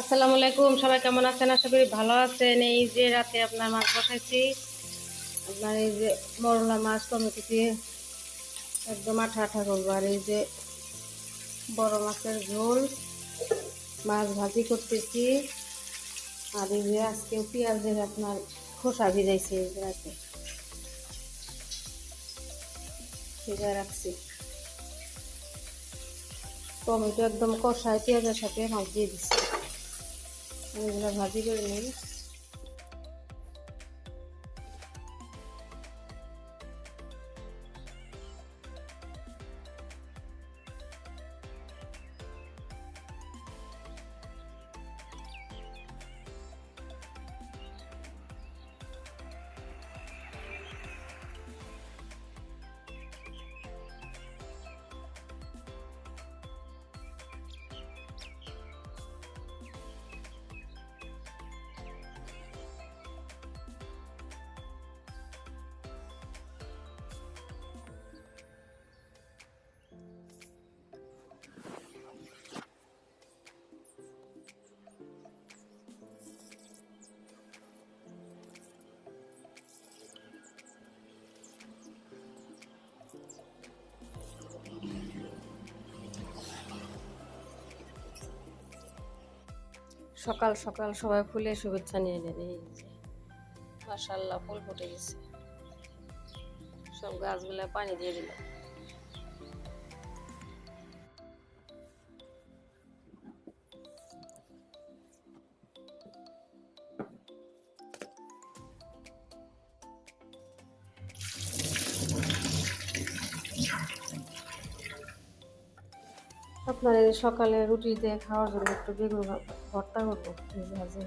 আসসালামু আলাইকুম, সবাই কেমন আছেন? আশা করি ভালো আছেন। এই যে রাতে আপনার মাছ বসাইছি, আপনার এই যে মরলা মাছ, টমেটো দিয়ে একদম আঠা আঠা করব। আর এই যে বড় মাছের ঝোল, মাছ ভাজি করতেছি। আর এই যে আজকে পেঁয়াজের আপনার খোসা ভিজাইছি এই যে রাতে। রাখছি। টমেটো একদম কষায় পেঁয়াজের সাথে মাছ দিয়ে দিচ্ছি। এগুলো ভাজি করে নিই সকাল সকাল সবাই ফুলে শুভেচ্ছা নিয়ে নেন, এই যে। মাসাল্লাহ ফুল ফুটে গেছে। সব গাছগুলো পানি দিয়ে দিল। আপনার সকালে রুটি দিয়ে খাওয়ার জন্য একটু বেগুন ভা- ভর্তা করব ভাজে।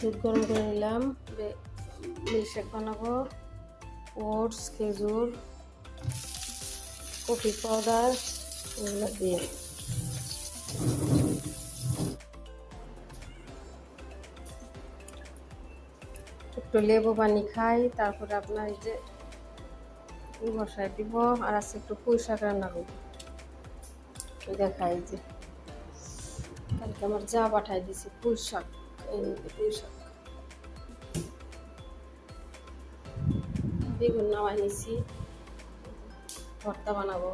দুধ গরম করে নিলাম মিল্কশেক বানাবো। ওটস, খেজুর, কফি পাউডার, এগুলো দিয়ে। একটু লেবু পানি খাই, তারপরে আপনার এই যে বসায় দিব, আর আছে একটু পুঁই শাক রান্না করব। দেখাই যে। কালকে আমার যা পাঠাই দিছি পুঁই শাক শাক বেগুন নামাই নিছি, ভর্তা বানাবো।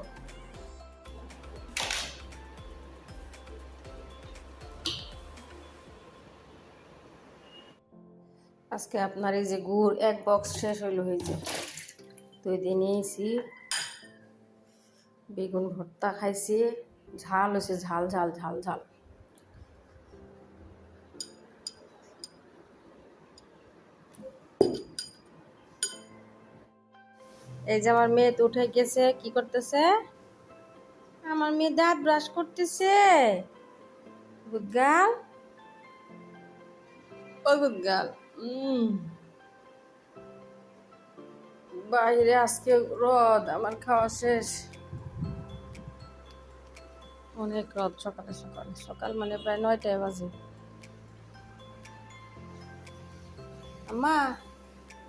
আজকে আপনার এই যে গুড়, এক বক্স শেষ হইল হয়েছে এই দিয়ে নিয়েছি, বেগুন ভর্তা খাইছি, ঝাল হয়েছে ঝাল ঝাল ঝাল ঝাল। এই যে আমার মেয়ে তো উঠে গেছে, কি করতেছে? আমার মেয়ে দাঁত ব্রাশ করতেছে। গুদগাল ও উম। বাইরে আজকে রদ, আমার খাওয়া শেষ। অনেক রদ, সকালে সকালে। সকাল মানে প্রায় নয়টায় বাজে। আম্মা,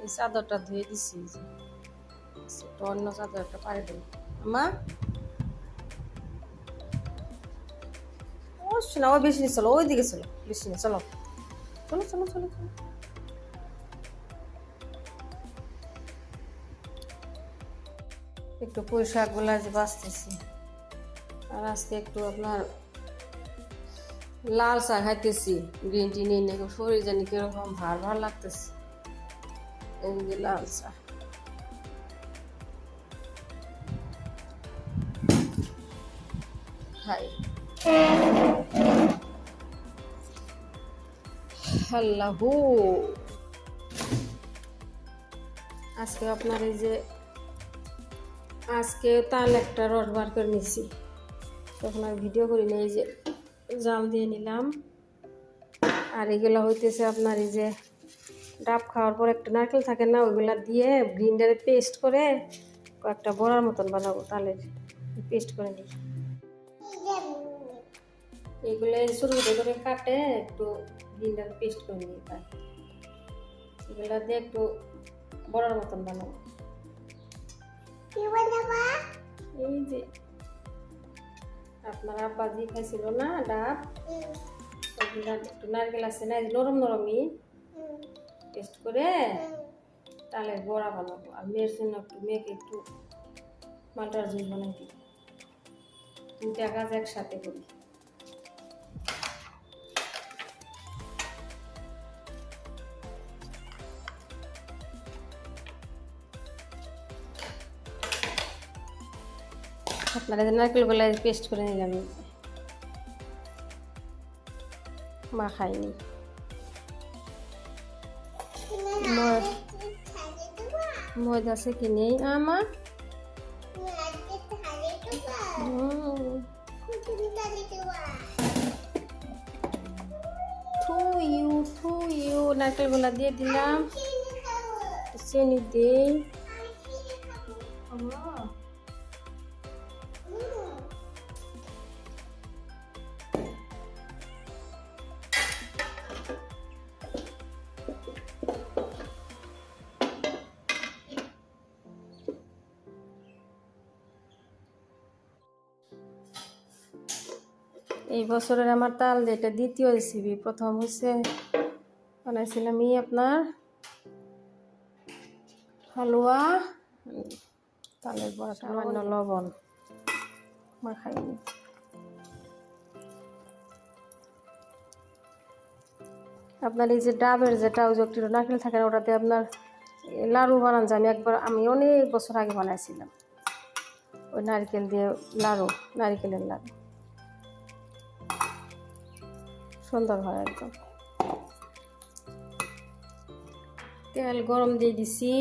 এই চাদরটা ধুয়ে দিছি। একটু অন্য চাদর একটা পাড়ে আম্মা? ও শোনা ওই বেশি চলো ওই দিকে চলো, বেশি না চলো। চলো চলো চলো চলো। একটু পুঁই শাকগুলো যে বাঁচতেছি। আর আজকে একটু আপনার লাল চা খাইতেছি, গ্রিন টি নিয়ে নিয়ে, শরীর জানি কীরকম ভার ভার লাগতেছে। লাল চা খাই আজকে আপনার এই যে, আজকে তাল একটা রড বার করে নিছি। তখন ভিডিও করি না এই যে জাল দিয়ে নিলাম। আর এগুলো হইতেছে আপনার এই যে ডাব খাওয়ার পর একটা নারকেল থাকে না, ওইগুলা দিয়ে গ্রিন্ডারে পেস্ট করে কয়েকটা বড়ার মতন বানাবো তালের। পেস্ট করে নিই। এগুলো ছোটো করে কাটে একটু গ্রিন্ডারে পেস্ট করে নিই তাই এগুলা দিয়ে একটু বড়ার মতন বানাবো। এই যে আপনার আব্বাজি খাইছিল না ডাব একটু নারকেল আছে না যে নরম নরমই টেস্ট করে তালের বড়া বানাবো। আর মেয়ের জন্য একটু মেয়েকে একটু মালটার জুস বানাই দিই। দুইটা কাজ একসাথে করি। আপনারা যে নারকেলগুলো পেস্ট করে নিলাম। মা খাইনি ময়- ময়দা আছে কি নেই? আমার থু ইউ থু ইউ নারকেলগুলা দিয়ে দিলাম। চিনি দিই। এই বছরের আমার তাল যেটা দ্বিতীয় রেসিপি প্রথম হচ্ছে বানাইছিলাম ই আপনার হালুয়া তালের বড়া সামান্য লবণ। মাখাইনি আপনার এই যে ডাবের যে একটু নারকেল থাকে না ওটাতে আপনার লাড়ু বানান যায় আমি একবার আমি অনেক বছর আগে বানাইছিলাম। ওই নারকেল দিয়ে লাড়ু নারকেলের লাড়ু। সুন্দর হয় একদম। তেল গরম দিয়ে দিছি।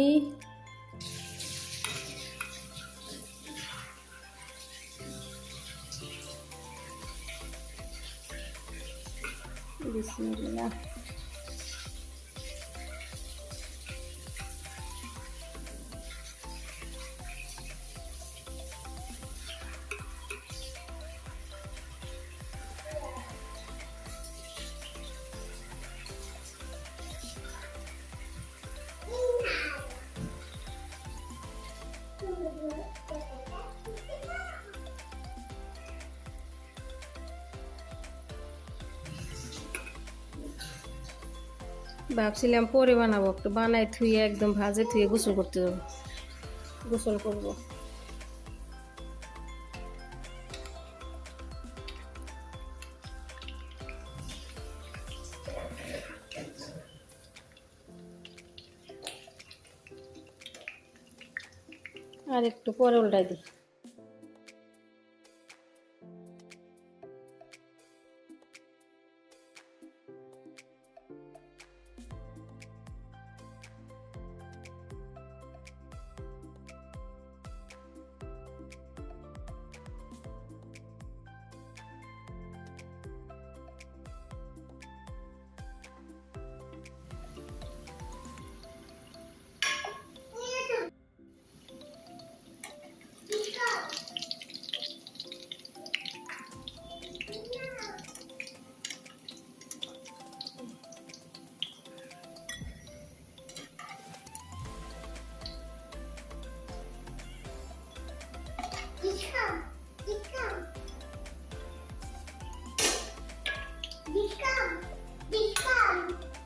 বিসমিল্লাহ। ভাবছিলাম পরে বানাবো, একটু বানাই থুয়ে একদম ভাজে থুয়ে গোসল করতে যাব। গোসল করব। আর একটু পরে উল্টাই দিই। become, become.